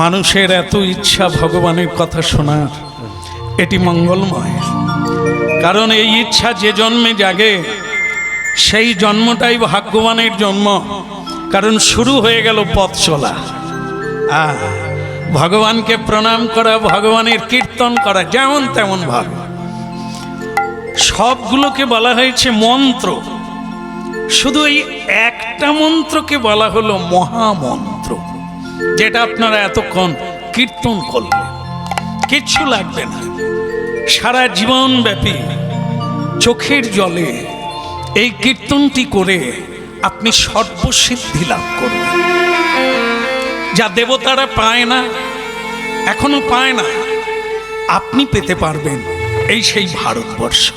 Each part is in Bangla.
মানুষের এত ইচ্ছা ভগবানের কথা শোনার, এটি মঙ্গলময়। কারণ এই ইচ্ছা যে জন্মে জাগে, সেই জন্মটাই ভাগ্যবানের জন্ম। কারণ শুরু হয়ে গেল পথ চলা। ভগবানকে প্রণাম করা, ভগবানের কীর্তন করা, যেমন তেমন ভাব। সবগুলোকে বলা হয়েছে মন্ত্র। শুধু এই একটা মন্ত্রকে বলা হলো মহামন্ত্র। যেটা আপনারা এতক্ষণ কীর্তন করলেন। কিচ্ছু লাগবে না। সারা জীবন ব্যাপী চোখের জলে এই কীর্তনটি করে আপনি সর্বসিদ্ধি লাভ করবেন। যা দেবতারা পায় না, এখনও পায় না, আপনি পেতে পারবেন এই সেই ভারতবর্ষ।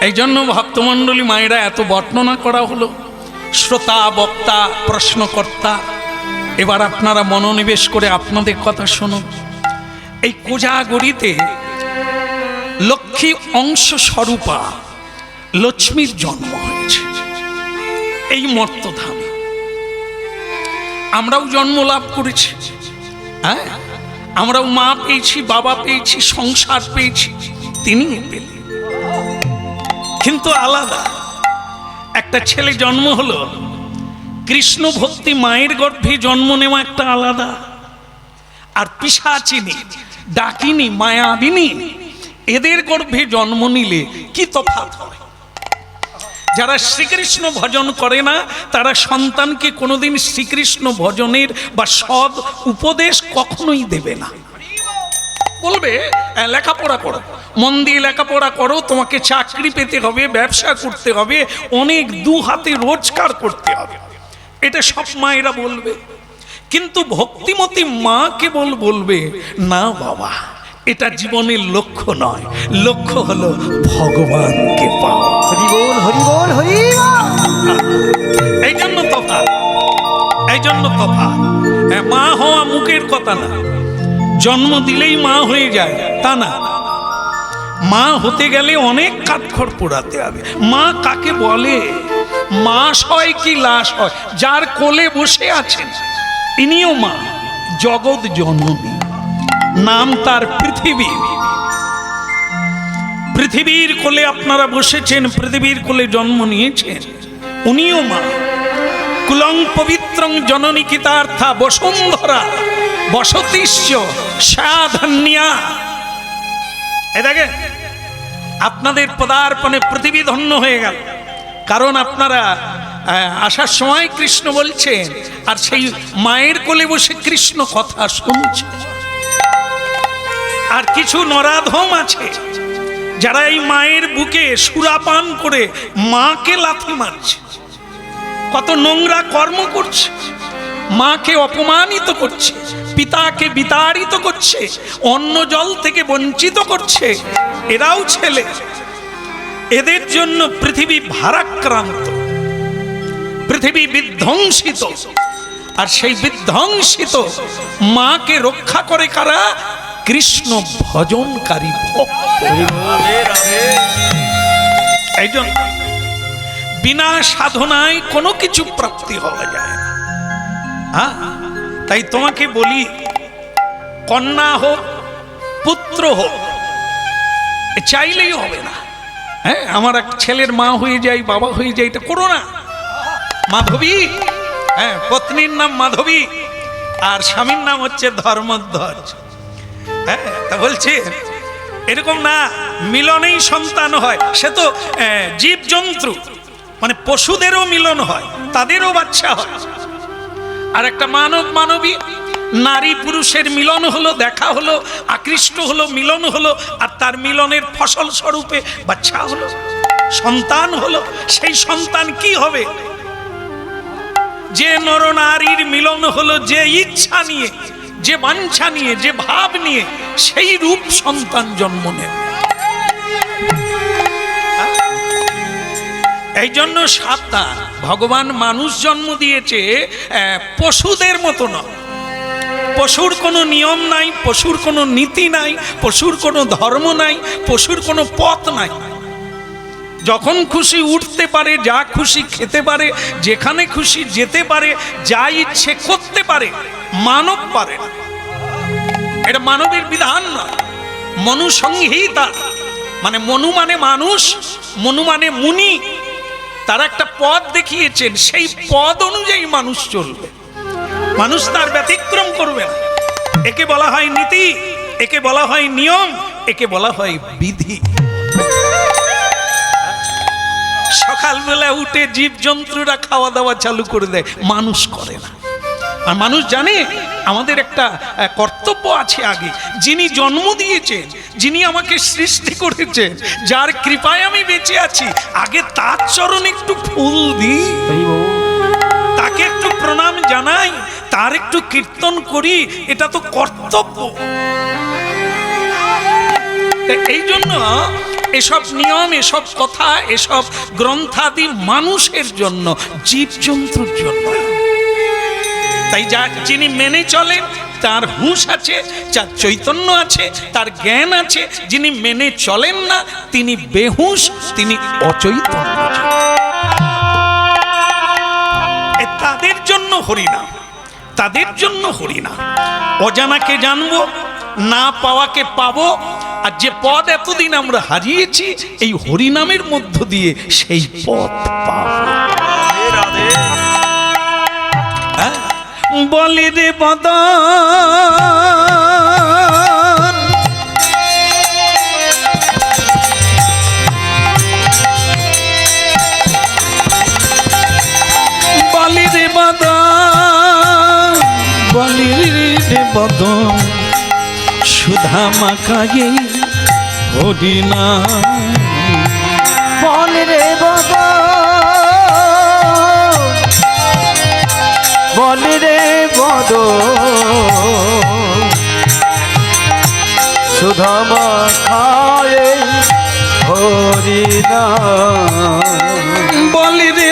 এই জন্য ভক্তমণ্ডলী মায়েরা এত বর্ণনা করা হলো। শ্রোতা, বক্তা, প্রশ্নকর্তা, এবার আপনারা মনোনিবেশ করে আপনাদের কথা শুনুন। এই কোজাগরিতে লক্ষ্মী অংশ স্বরূপা লক্ষ্মীর জন্ম হয়েছে। এই মর্তধামে। আমরাও জন্ম লাভ করেছি। হ্যাঁ? আমরাও মা পেয়েছি, বাবা পেয়েছি, সংসার পেয়েছি তিনি পেলেন। কিন্তু আলাদা। একটা ছেলে জন্ম হলো। কৃষ্ণ ভক্তি মায়ের গর্ভে জন্ম নেওয়া একটা আলাদা। আর পিসাচিনী ডাকিনী মায়াবিনী এদের গর্ভে জন্ম নিলে কি তফাৎ যারা শ্রীকৃষ্ণ ভজন করে না তারা সন্তানকে কোনোদিন শ্রীকৃষ্ণ ভজনের বা সৎ উপদেশ কখনোই দেবে না। বলবে "হ্যাঁ, লেখাপড়া করো। মন দিয়ে লেখাপড়া করো তোমাকে চাকরি পেতে হবে ব্যবসা করতে হবে অনেক দু হাতে রোজগার করতে হবে। এটা সব মায়েরা বলবে। কিন্তু ভক্তিমতী মা কেবল বলবে না বাবা এটা জীবনের লক্ষ্য নয়। লক্ষ্য হলো ভগবানকে পাওয়া। হরি। এই জন্য তফাৎ এই জন্য তফাৎ হ্যাঁ, মা হওয়া মুখের কথা না। জন্ম দিলেই মা হয়ে যায় তা না। মা হতে গেলে অনেক কাঠখড় পোড়াতে হবে। মা কাকে বলে? মাস হয় কি লাশ হয়? যার কোলে বসে আছেন, ইনিও মা, জগৎ জননী। নাম তার পৃথিবী। পৃথিবীর কোলে আপনারা বসেছেন, পৃথিবীর কোলে জন্ম নিয়েছেন, উনিও মা। কুলং পবিত্রং জননী কিতার্থা বসুন্ধরা, বসতিশ্চ সাধন্যা। এ দেখেন, আপনাদের পদার্পণে পৃথিবী ধন্য হয়ে গেল। কারণ আপনারা আসার সময় কৃষ্ণ বলছেন, আর সেই মায়ের কোলে বসে কৃষ্ণ কথা শুনছে। আর কিছু নরাধম আছে, যারা এই মায়ের বুকে সুরাপান করে মাকে লাথি মারছে। কত নোংরা কর্ম করছে, মাকে অপমানিত করছে। পিতাকে বিতাড়িত করছে, অন্ন জল থেকে বঞ্চিত করছে। এরাও ছেলে। এদের জন্য পৃথিবী ভারাক্রান্ত, পৃথিবী বিধ্বংসিত। আর সেই বিধ্বংসিত মাকে রক্ষা করে কারা? কৃষ্ণ ভজনকারী এই বিনা সাধনায় কোনো কিছু প্রাপ্তি হওয়া যায় হ্যাঁ তাই তোমাকে বলি, কন্যা হোক, পুত্র হোক চাইলেই হবে না। হ্যাঁ আমার এক ছেলের মা হয়ে যাই, বাবা হয়ে যাই, এটা করো না। মাধবী হ্যাঁ পত্নীর নাম মাধবী, আর স্বামীর নাম হচ্ছে ধর্মধ্বজ। হ্যাঁ তা বলছে, এরকম না, মিলনেই সন্তান হয়। সে তো জীব জন্তু মানে পশুদেরও মিলন হয়, তাদেরও বাচ্চা হয়। আর একটা মানব মানবী, নারী পুরুষের মিলন হলো, দেখা হলো, আকৃষ্ট হলো, মিলন হলো, আর তার মিলনের ফসল স্বরূপে বাচ্চা হলো, সন্তান হলো। সেই সন্তান কি হবে? যে নর নারীর মিলন হলো, যে ইচ্ছা নিয়ে, যে বাঞ্ছা নিয়ে, যে ভাব নিয়ে, সেই রূপ সন্তান জন্ম নেবে। এই জন্য সাবধান। ভগবান মানুষ জন্ম দিয়েছে পশুদের মতো নয়। পশুর কোনো নিয়ম নাই, পশুর কোনো নীতি নাই, পশুর কোনো ধর্ম নাই, পশুর কোনো পথ নাই। যখন খুশি উঠতে পারে, যা খুশি খেতে পারে, যেখানে খুশি যেতে পারে, যা ইচ্ছে করতে পারে, মানব পারে এটা মানবের বিধান না মনুসংহিতা। মানে মনু মানে মানুষ, মনু মানে মুনি। তারা একটা পদ দেখিয়েছেন, সেই পদ অনুযায়ী মানুষ চলবে। মানুষ তার ব্যতিক্রম করবে না। একে বলা হয় নীতি, একে বলা হয় নিয়ম, একে বলা হয় বিধি। সকালবেলা উঠে জীবজন্তুরা খাওয়া দাওয়া চালু করে দেয়, মানুষ করে না। আর মানুষ জানে আমাদের একটা কর্তব্য আছে আগে। যিনি জন্ম দিয়েছেন, যিনি আমাকে সৃষ্টি করেছেন, যার কৃপায় আমি বেঁচে আছি, আগে তার চরণে একটু ফুল দিই। তাকে একটু প্রণাম জানাই, তার একটু কীর্তন করি, এটা তো কর্তব্য। এই জন্য এসব নিয়ম, এসব কথা, এসব গ্রন্থাদি মানুষের জন্য, জীবজন্তুর জন্য। তাই যা যিনি মেনে চলেন, তার হুঁশ আছে, যার চৈতন্য আছে, তার জ্ঞান আছে। যিনি মেনে চলেন না, তিনি বেহুশ, তিনি অচৈতন্য। তাদের জন্য হরিনাম, তাদের জন্য হরিনাম। অজানাকে জানব, না পাওয়াকে পাবো, আর যে পদ এতদিন আমরা হারিয়েছি, এই হরিনামের মধ্য দিয়ে সেই পদ পাবো। বলি রে বদন বলি রে বদন। বলি রে সুধা হরিনা সুধমা খায় হরি না বলি রে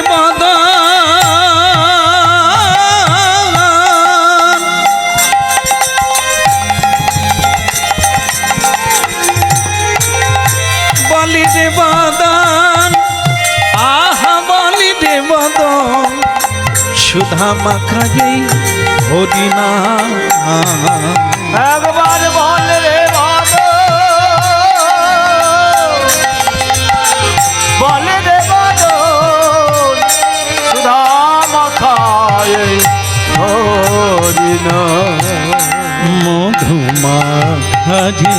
সুধা মাখা মাখায়ে হরিনা একবার বল রে বল। রে বদ সুধামা খায়ে হরি না মধুমা হরে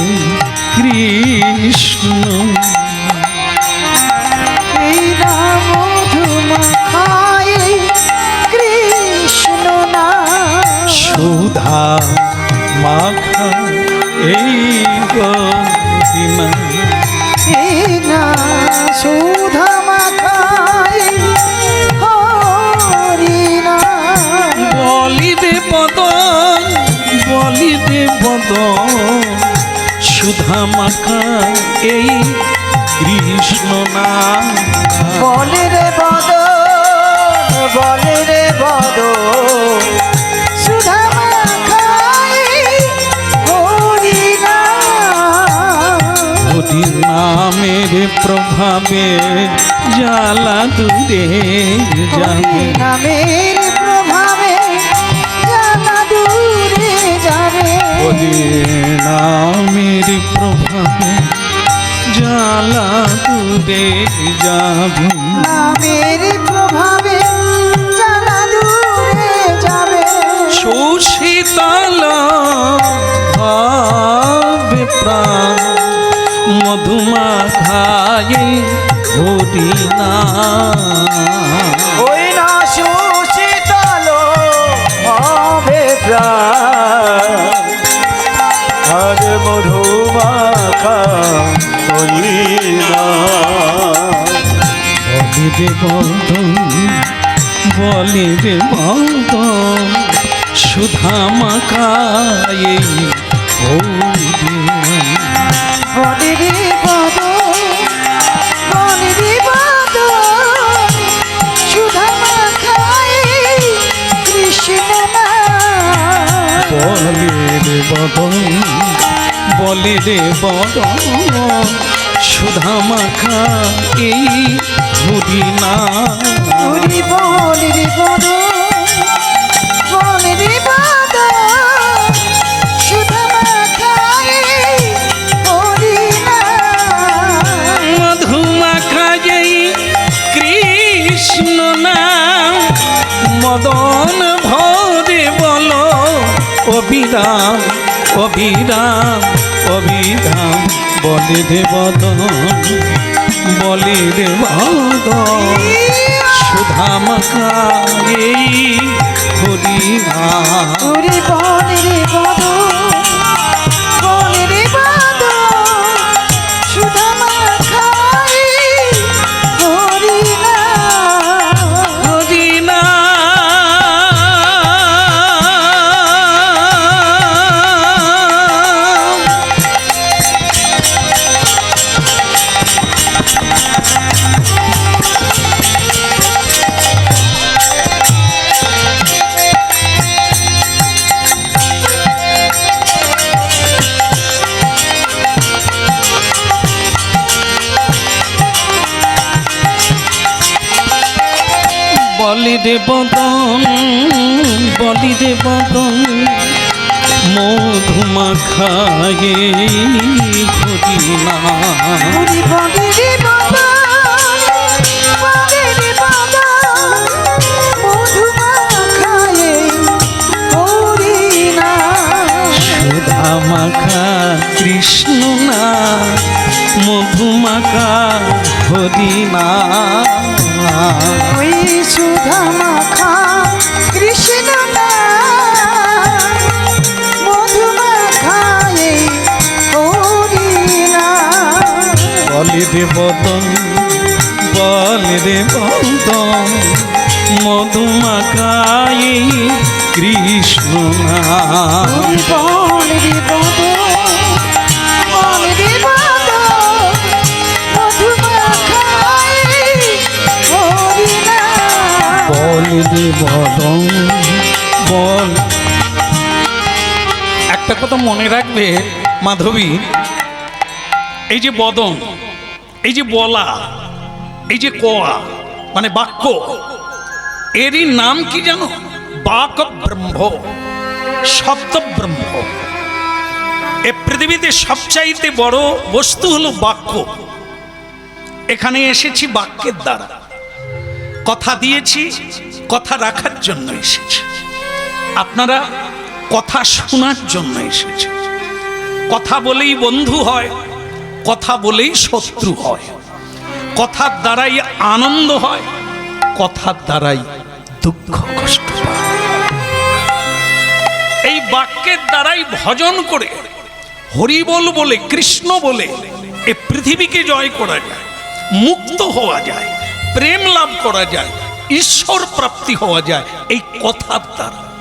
কৃষ্ণ। সুধা মাখা এই কৃষ্ণ নাম। বল রে বদ বল রে বদ সুধা নামের প্রভাবে জ্বালা দূরে যাবে নামের হরি নামের প্রভাবে জ্বালা দূরে যাবে। নামের প্রভাবে জানা দূরে যাবে। সুশীতল প্রাণ মধুমা খায়ে হরি না হরি না বলি রে বদন বলি রে বদন সুধা মাখায়ে হরি না বলি রে বদ বলি রে বদ সুধা মাখাই কৃষ্ণ নাম বলে রে বদন বলে রে বদন সুধা মাখা এই হরি না হরি বল রে বল বল রে বল সুধা মাখায় হরি না মধু কৃষ্ণ নাম মদন ভরে বলো অবিরাম অবিরাম অবিরাম বলে রে বলি বলে রে বদন সুধা মাখা এই হরিণা হরি বল বলি রে বলি রে মধুমা খায়ে হরিণা হরি বল রে বল বল রে বল মধু মাখায় হরি না। সুধা মাখা কৃষ্ণ না, মধুমাখা হরিণা ওই সুধা মাখা কৃষ্ণ বলি বদন কৃষ্ণ বল রে বল। একটা কথা মনে রাখবে, মাধবী, এই যে বদন, এই যে বলা, এই যে কোয়া মানে বাক্য, এরই নাম কি জানো? বাক ব্রহ্ম শব্দ ব্রহ্ম এ পৃথিবীতে সবচাইতে বড় বস্তু হলো বাক্য। এখানে এসেছি বাক্যের দ্বারা। কথা দিয়েছি কথা রাখার জন্য এসেছি। আপনারা কথা শোনার জন্য এসেছে। কথা বলেই বন্ধু হয়, কথা বলেই শত্রু হয়। কথার দ্বারাই আনন্দ হয়, কথার দ্বারাই দুঃখ কষ্ট এই বাক্যের দ্বারাই ভজন করে, হরিবল বলে, কৃষ্ণ বলে, এ পৃথিবীকে জয় করা যায়, মুক্ত হওয়া যায়, প্রেম লাভ করা যায় ঈশ্বর প্রাপ্তি হওয়া যায়। এই কথার দ্বারা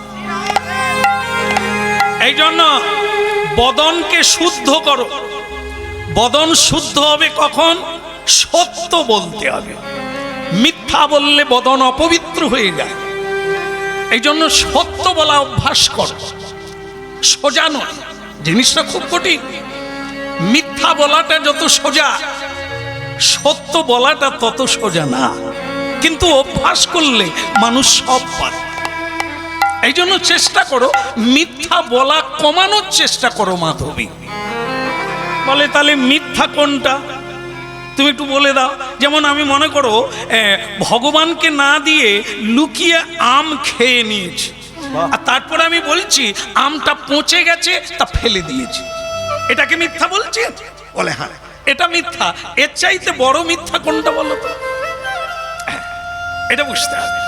এই জন্য বদনকে শুদ্ধ করো। বদন শুদ্ধ হবে কখন? সত্য বলতে হবে। মিথ্যা বললে বদন অপবিত্র হয়ে যায়। এই জন্য সত্য বলা অভ্যাস করো। সোজা নয়। জিনিসটা খুব কঠিন। মিথ্যা বলাটা যত সোজা, সত্য বলাটা তত সোজা না। কিন্তু অভ্যাস করলে মানুষ সব পারে এই জন্য চেষ্টা করো মিথ্যা বলা কমানোর চেষ্টা করো মাধবী। বলে তাহলে মিথ্যা কোনটা? তুমি একটু বলে দাও। যেমন আমি মনে করো ভগবানকে না দিয়ে লুকিয়ে আম খেয়ে নিয়েছি। আর তারপরে আমি বলছি আমটা পচে গেছে তা ফেলে দিয়েছি। এটাকে মিথ্যা বলছি? বলে হ্যাঁ। এটা মিথ্যা। এর চাইতে বড় মিথ্যা কোনটা বলো তো? এটা বুঝতে হবে।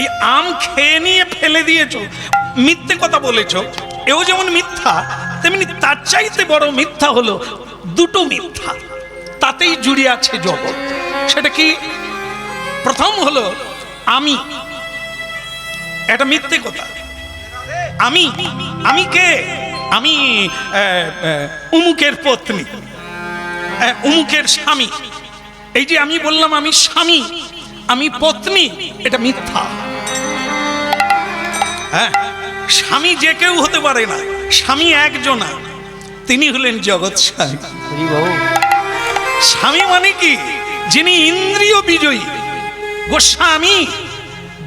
এই আম খেয়ে নিয়ে ফেলে দিয়েছ, মিথ্যে কথা বলেছ, এও যেমন মিথ্যা, তেমনি তার চাইতে বড় মিথ্যা হলো দুটো মিথ্যা। তাতেই জুড়ে আছে জগৎ। সেটা কি? প্রথম হলো আমি। এটা মিথ্যে কথা। আমি আমি কে? আমি উমুকের পত্নী। উমুকের স্বামী। এই যে আমি বললাম আমি স্বামী আমি পত্নী, এটা মিথ্যা। হ্যাঁ স্বামী যে কেউ হতে পারে না, স্বামী একজনা তিনি হলেন জগৎ স্বামী স্বামী মানে কি? যিনি ইন্দ্রিয় বিজয়ী। গোস্বামী,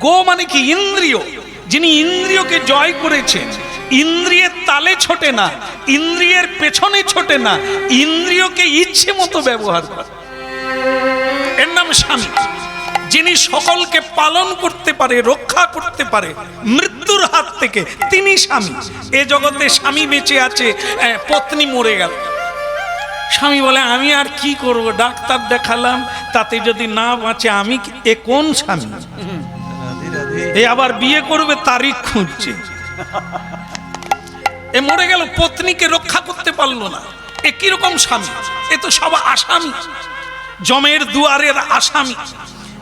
গো মানে কি? ইন্দ্রিয়। যিনি ইন্দ্রিয়কে জয় করেছেন, ইন্দ্রিয়ের তালে ছোটে না, ইন্দ্রিয়ের পেছনে ছোটে না, ইন্দ্রিয়কে ইচ্ছে মতো ব্যবহার করে এর নাম স্বামী। যিনি সকলকে পালন করতে পারে, রক্ষা করতে পারে, মৃত্যুর হাত থেকে তিনি স্বামী। এ জগতে স্বামী বেঁচে আছে পত্নী মরে গেল। স্বামী বলে, আমি আর কি করব? ডাক্তার দেখালাম, তাতে যদি না বাঁচে, আমি এ কোন স্বামী? এ আবার বিয়ে করবে তারিখ খুঁজছে। এ মরে গেল, পত্নীকে রক্ষা করতে পারল না। এ কীরকম স্বামী? এ তো সব আসামি। জমের দুয়ারের আসামি।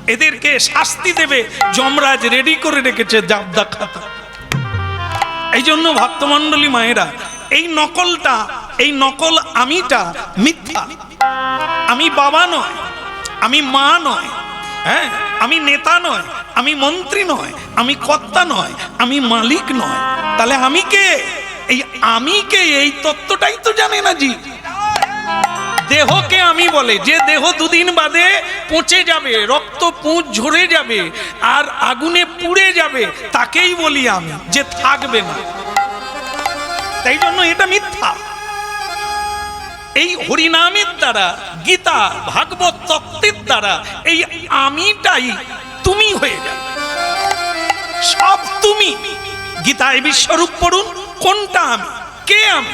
এদেরকে শাস্তি দেবে। যমরাজ রেডি করে রেখেছে জাবদা খাতা। এই জন্য ভক্তমণ্ডলী মায়েরা, এই নকলটা, এই নকল আমিটা মিথ্যা। আমি বাবা নয়, আমি মা নয় হ্যাঁ? আমি নেতা নয়, আমি মন্ত্রী নয়, আমি কর্তা নয়, আমি মালিক নয়। তাহলে আমি কে? এই আমি কে? এই তত্ত্বটাই তো জানে না জি। দেহকে আমি বলে, যে দেহ দুদিন বাদে পচে যাবে, রক্ত পুঁজ ঝরে যাবে আর আগুনে পুড়ে যাবে, তাকেই বলি আমি, যে থাকবে না। তাই জন্য এটা মিথ্যা। এই হরিনামের দ্বারা, গীতা, ভাগবত তত্ত্বের দ্বারা, এই আমিটাই তুমি হয়ে যাবে। সব তুমি। গীতায় বিশ্বরূপ পড়ুন, কোনটা আমি? কে আমি?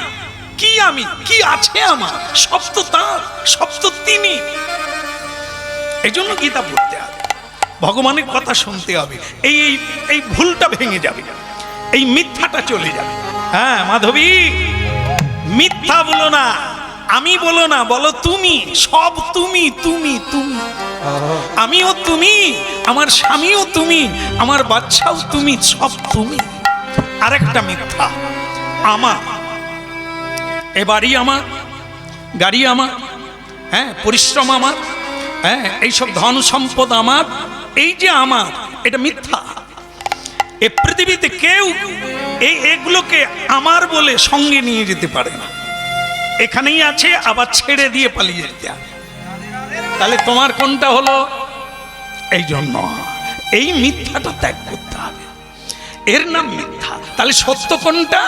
কি আমি? কি আছে আমার? সব তো তার, সব তো তিনি। এই জন্য গীতা পড়তে হবে। ভগবানের কথা শুনতে হবে। এই এই এই ভুলটা ভেঙে যাবে। এই মিথ্যাটা চলে যাবে। হ্যাঁ মাধবী। মিথ্যা বলো না। আমি বলো না, বলো তুমি। সব তুমি তুমি তুমি। আমিও তুমি, আমার স্বামীও তুমি, আমার বাচ্চাও তুমি, সব তুমি। আরেকটা মিথ্যা। আমার এ বাড়ি আমার, গাড়ি আমার হ্যাঁ পরিশ্রম আমার হ্যাঁ এইসব ধন সম্পদ আমার, এই যে আমার, এটা মিথ্যা। এ পৃথিবীতে কেউ এই এগুলোকে আমার বলে সঙ্গে নিয়ে যেতে পারে না। এখানেই আছে, আবার ছেড়ে দিয়ে পালিয়ে যেতে তাহলে তোমার কোনটা হলো? এই জন্য এই মিথ্যাটা ত্যাগ করতে হবে। এর নাম মিথ্যা। তাহলে সত্য কোনটা?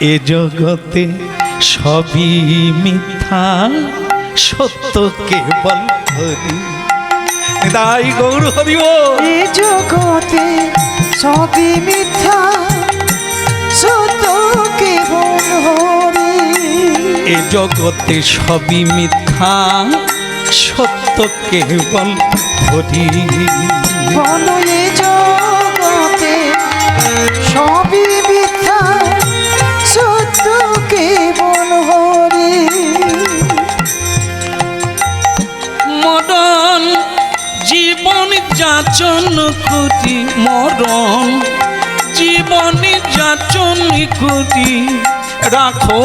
এ জগতে সবই মিথ্যা সত্য কেবল হরি। তাই গৌর হরিব এ জগতে সবই মিথ্যা সত্য কেবল হরি। এ জগতে সবই মিথ্যা সত্য কেবল হরি। বলো এ জগতে সবই মিথ্যা যাচন কুটি মরণ, জীবন যাচন কুটি রাখো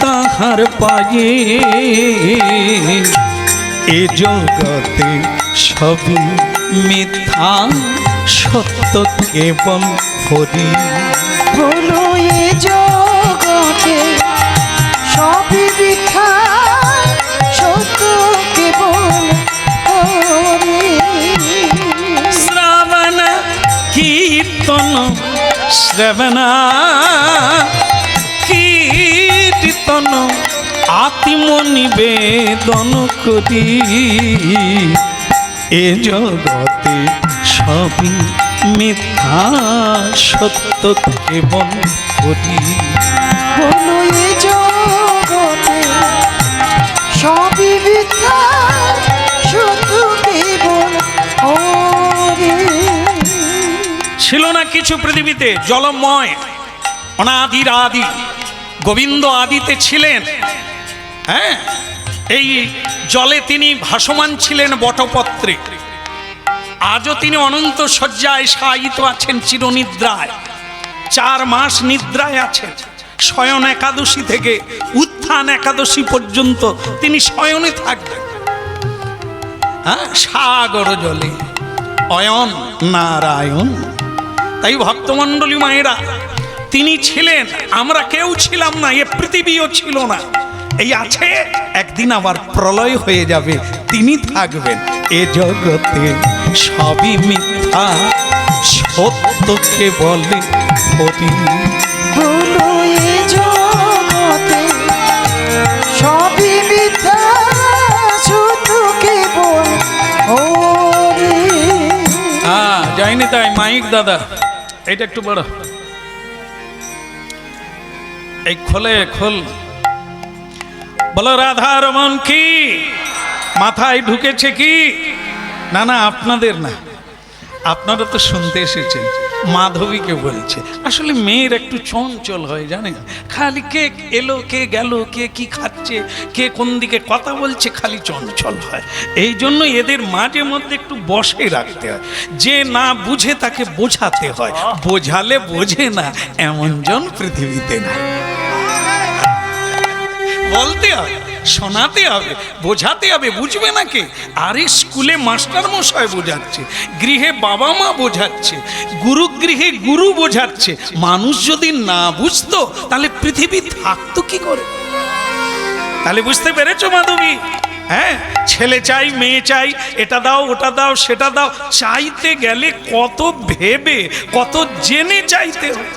তাহার পায়ে। এ জগতে সবই মিথ্যা, সত্য কেবল হরি। বলো শ্রবণ কীর্তন আত্মনিবেদন করি এ জগতে সবই মিথ্যা সত্য কেবল করি বলো কিছু পৃথিবীতে জলময় অনাদির আদি গোবিন্দ আদিতে ছিলেন। হ্যাঁ এই জলে তিনি ভাসমান ছিলেন বটপত্রে। আজও তিনি অনন্ত শয্যায় শায়িত আছেন চিরনিদ্রায়। চার মাস নিদ্রায় আছেন। শয়ন একাদশী থেকে উত্থান একাদশী পর্যন্ত তিনি শয়নে থাকবেন। হ্যাঁ সাগর জলে, অয়ন নারায়ণ। তাই ভক্তমণ্ডলী মায়েরা তিনি ছিলেন আমরা কেউ ছিলাম না এ পৃথিবীও ছিল না। এই আছে একদিন আবার প্রলয় হয়ে যাবে তিনি থাকবেন এ জগতে। সবই মিথ্যা সত্যকে বলে হরি হ্যাঁ তাই মাইক দাদা। এটা একটু বড়। এই খোলে, খোল। বলো রাধা রমন কি? মাথায় ঢুকেছে কি? না না, আপনাদের না। আপনারা তো শুনতে এসেছেন। মাধবীকে বলছে, আসলে মেয়ের একটু চঞ্চল হয় জানেন খালি কে এলো, কে গেল, কে কি খাচ্ছে, কে কোন দিকে কথা বলছে, খালি চঞ্চল হয়। এই জন্য এদের মাঝে মধ্যে একটু বসে রাখতে হয়। যে না বুঝে তাকে বোঝাতে হয়। বোঝালে বোঝে না, এমন জন পৃথিবীতে না বলতে হবে শোনাতে হবে, বোঝাতে হবে, বুঝবে না কে আরে স্কুলে মাস্টার মশাই বোঝাচ্ছে, গৃহে বাবা মা বোঝাচ্ছে গুরু গৃহে গুরু বোঝাচ্ছে। মানুষ যদি না বুঝতো, তাহলে পৃথিবী থাকতো কি করে? তাহলে বুঝতে পেরেছ মাধবী? হ্যাঁ ছেলে চাই, মেয়ে চাই, এটা দাও, ওটা দাও, সেটা দাও, চাইতে গেলে কত ভেবে, কত জেনে চাইতে হয়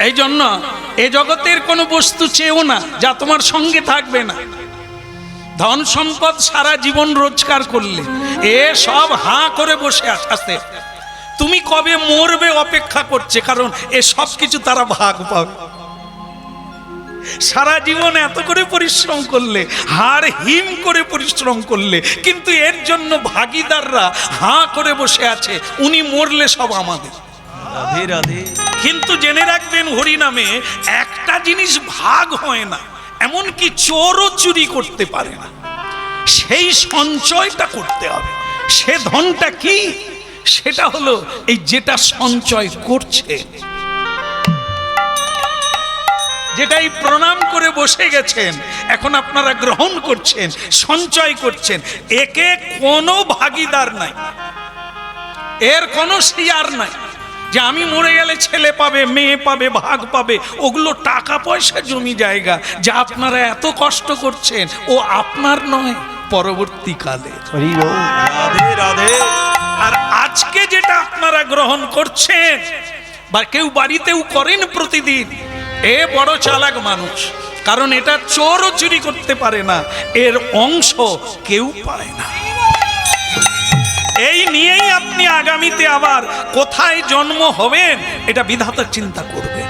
এই জন্য এ জগতের কোনো বস্তু চেয়েও না, যা তোমার সঙ্গে থাকবে না। ধন সম্পদ সারা জীবন রোজগার করলে, এ সব হাঁ করে বসে আস- আছে। তুমি কবে মরবে অপেক্ষা করছে, কারণ এ সব কিছু তারা ভাগ পাবে। সারা জীবন এত করে পরিশ্রম করলে, হাড় হিম করে পরিশ্রম করলে, কিন্তু এর জন্য ভাগিদাররা হাঁ করে বসে আছে, উনি মরলে সব আমাদের। রাধে রাধে। কিন্তু জেনে রাখবেন হরি নামে একটা জিনিস ভাগ হয় না, এমনকি চোরও চুরি করতে পারে না। সেই সঞ্চয়টা করতে হবে। সে ধনটা কি? সেটা হলো এই যেটা সঞ্চয় করছে। যেটাই প্রণাম করে বসে গেছেন, এখন আপনারা গ্রহণ করছেন, সঞ্চয় করছেন, একে কোনো ভাগিদার নাই। এর কোনো শিয়ার নাই। যে আমি মরে গেলে ছেলে পাবে মেয়ে পাবে ভাগ পাবে ওগুলো টাকা পয়সা জমি জায়গা যা আপনারা এত কষ্ট করছেন ও আপনার নয় পরবর্তীকালে রাধে রাধে। আর আজকে যেটা আপনারা গ্রহণ করছেন বা কেউ বাড়িতেও করেন প্রতিদিন এ বড় চালাক মানুষ কারণ এটা চোরও চুরি করতে পারে না এর অংশ কেউ পায় না। এই নিয়েই আপনি আগামীতে আবার কোথায় জন্ম হবেন, এটা বিধাতা চিন্তা করবে।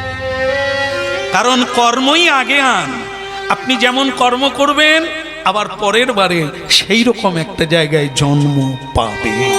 কারণ কর্মই আগে আন। আপনি যেমন কর্ম করবেন, আবার পরের বারে সেই রকম একটা জায়গায় জন্ম পাবে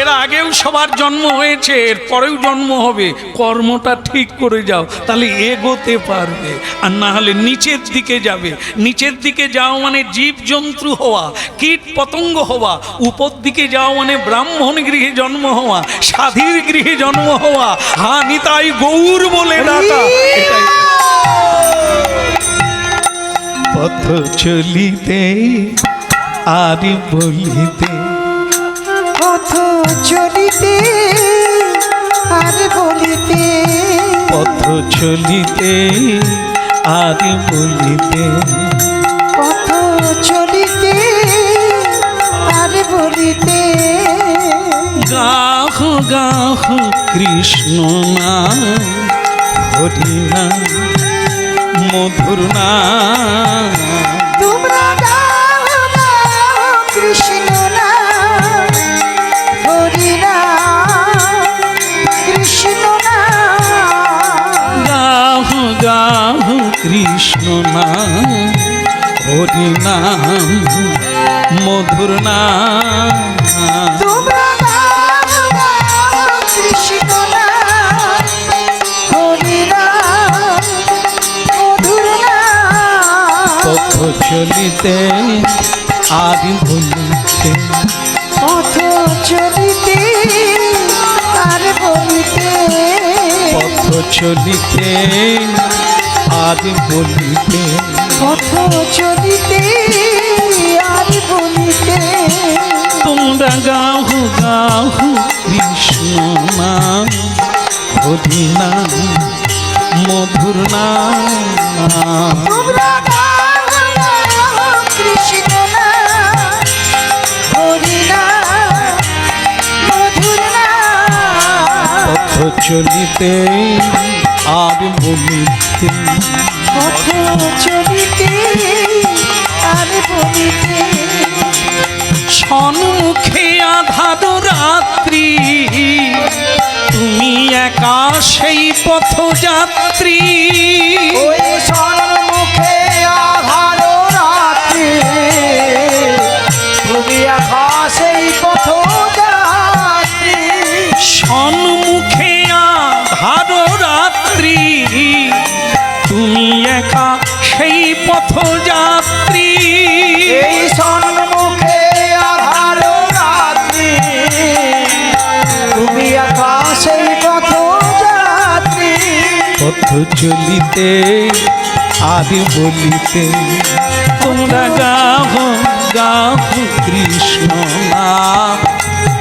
এর আগেও সবার জন্ম হয়েছে, এর পরেও জন্ম হবে। কর্মটা ঠিক করে যাও, তাহলে এগোতে পারবে। আর না হলে নিচের দিকে যাবে। নিচের দিকে যাও মানে জীব জন্তু হওয়া, কীট পতঙ্গ হওয়া। উপর দিকে যাও মানে ব্রাহ্মণ গৃহে জন্ম হওয়া, সাধীর গৃহে জন্ম হওয়া। হানি তাই গৌর বলে ডাকা। পথ চলিতে, আর বলিতে চলিতে আর বলিতে। পথ চলিতে আর বলিতে। পথ চলিতে আর বলিতে। গাহ গাহ কৃষ্ণ না হরি না মধুর না কৃষ্ণ নাম হরি নাম মধুর নাম। পথ চলিতে আর বলিতে পথ চলিতে আর বলিতে। পথ চলিতে আর বলিতে পথ চলিতে আর বলিতে। তোমরা গাহু গাহু কৃষ্ণ নাম। হরি নাম মধুর নাম। চলিতে আর বলিতে। পথ চলিতে আর বলিতে। সন্মুখে আধার রাত্রি তুমি একা সেই পথযাত্রী। ওই সন্মুখে আধার রাত্রি তুমি আকাশেই পথ চলিতে আদি বলিতে তোমরা গাহ গাহ কৃষ্ণ নাম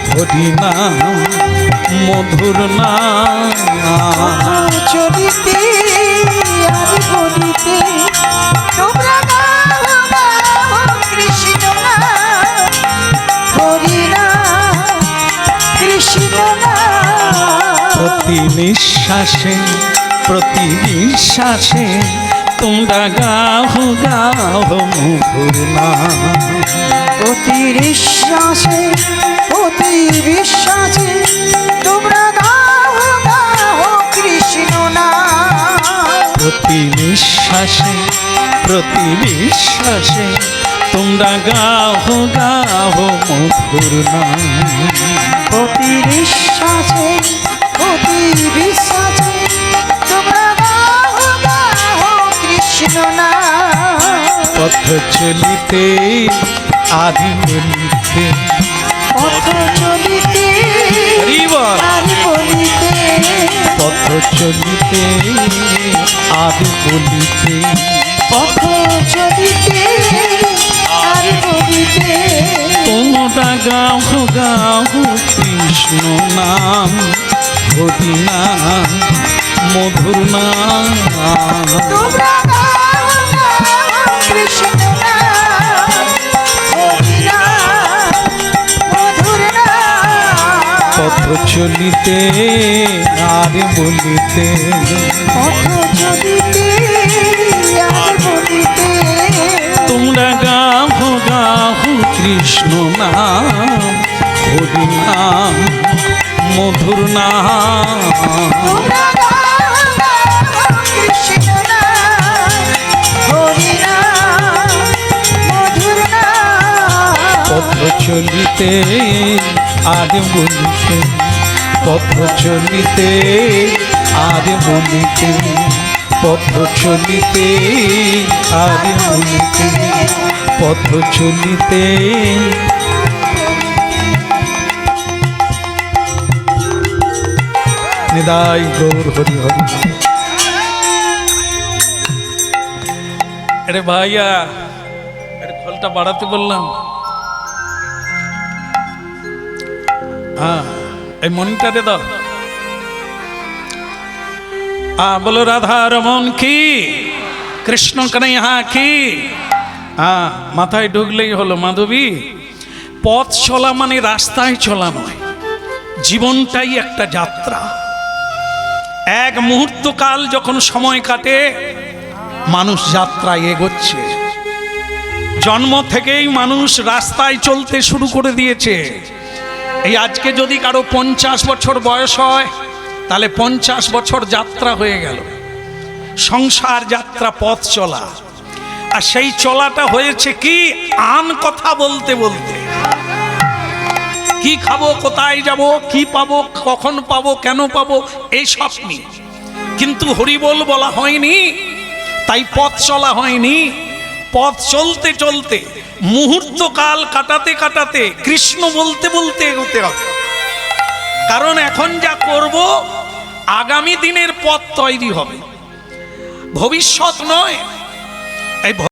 হরি নাম মধুর নাম চলিতে আর বলিতে তোমরা প্রতি নিঃশ্বাসে প্রতি নিঃশ্বাসে তোমরা গাহ গাহ নাম। অতি বিশ্বাসে অতি বিশ্বাসে তোমরা গাও গাও কৃষ্ণ নাম। প্রতি নিঃশ্বাসে প্রতি বিশ্বাসে তোমরা গাহ গাহ মধুর নাম। অতি বিশ্বাসে কৃষ্ণ নাম পথ চলিতে আদি বলিতে। পথ চলিতে। আর বলিতে। পথ চলিতে আদি বলিতে। পথ চলিতে আর বলিতে। তোমরা তোমরা গাও গাও কৃষ্ণ নাম হরি নাম মধুর নাম। বলিতে পথ চলিতে আর বলিতে। তোমরা গাহ গাহ কৃষ্ণ নাম হরি নাম মধুর নাম। চলিতে আর বলিতে পথ চলিতে আর বলিতে পথ চলিতে আর বলিতে পথ চলিতে নিদাই গৌর হরি হরি। আরে ভাইয়া, আরে ফলটা বাড়াতে বললাম। হ্যাঁ এই মনিটারে দাও। হ্যাঁ বলো রাধা রমন কি? কৃষ্ণ কানাইহা কি? হ্যাঁ মাথায় ঢুকলেই হলো মাধবী। পথ চলা মানে রাস্তায় চলা নয়, জীবনটাই একটা যাত্রা। এক মুহূর্ত কাল যখন সময় কাটে, মানুষ যাত্রায় এগোচ্ছে। জন্ম থেকেই মানুষ রাস্তায় চলতে শুরু করে দিয়েছে। এই আজকে যদি কারও পঞ্চাশ বছর বয়স হয়, তাহলে পঞ্চাশ বছর যাত্রা হয়ে গেল। সংসার যাত্রা পথ চলা। আর সেই চলাটা হয়েছে কি? আন কথা বলতে বলতে। কি খাব, কোথায় যাব, কি পাবো, কখন পাবো, কেন পাবো, এই সব নিয়ে। কিন্তু হরিবোল বলা হয়নি, তাই পথ চলা হয়নি। পথ চলতে চলতে মুহূর্ত কাল কাটাতে কাটাতে, কৃষ্ণ বলতে বলতে এগোতে হবে। কারণ এখন যা করব, আগামী দিনের পথ তৈরি হবে। ভবিষ্যৎ নয়। এই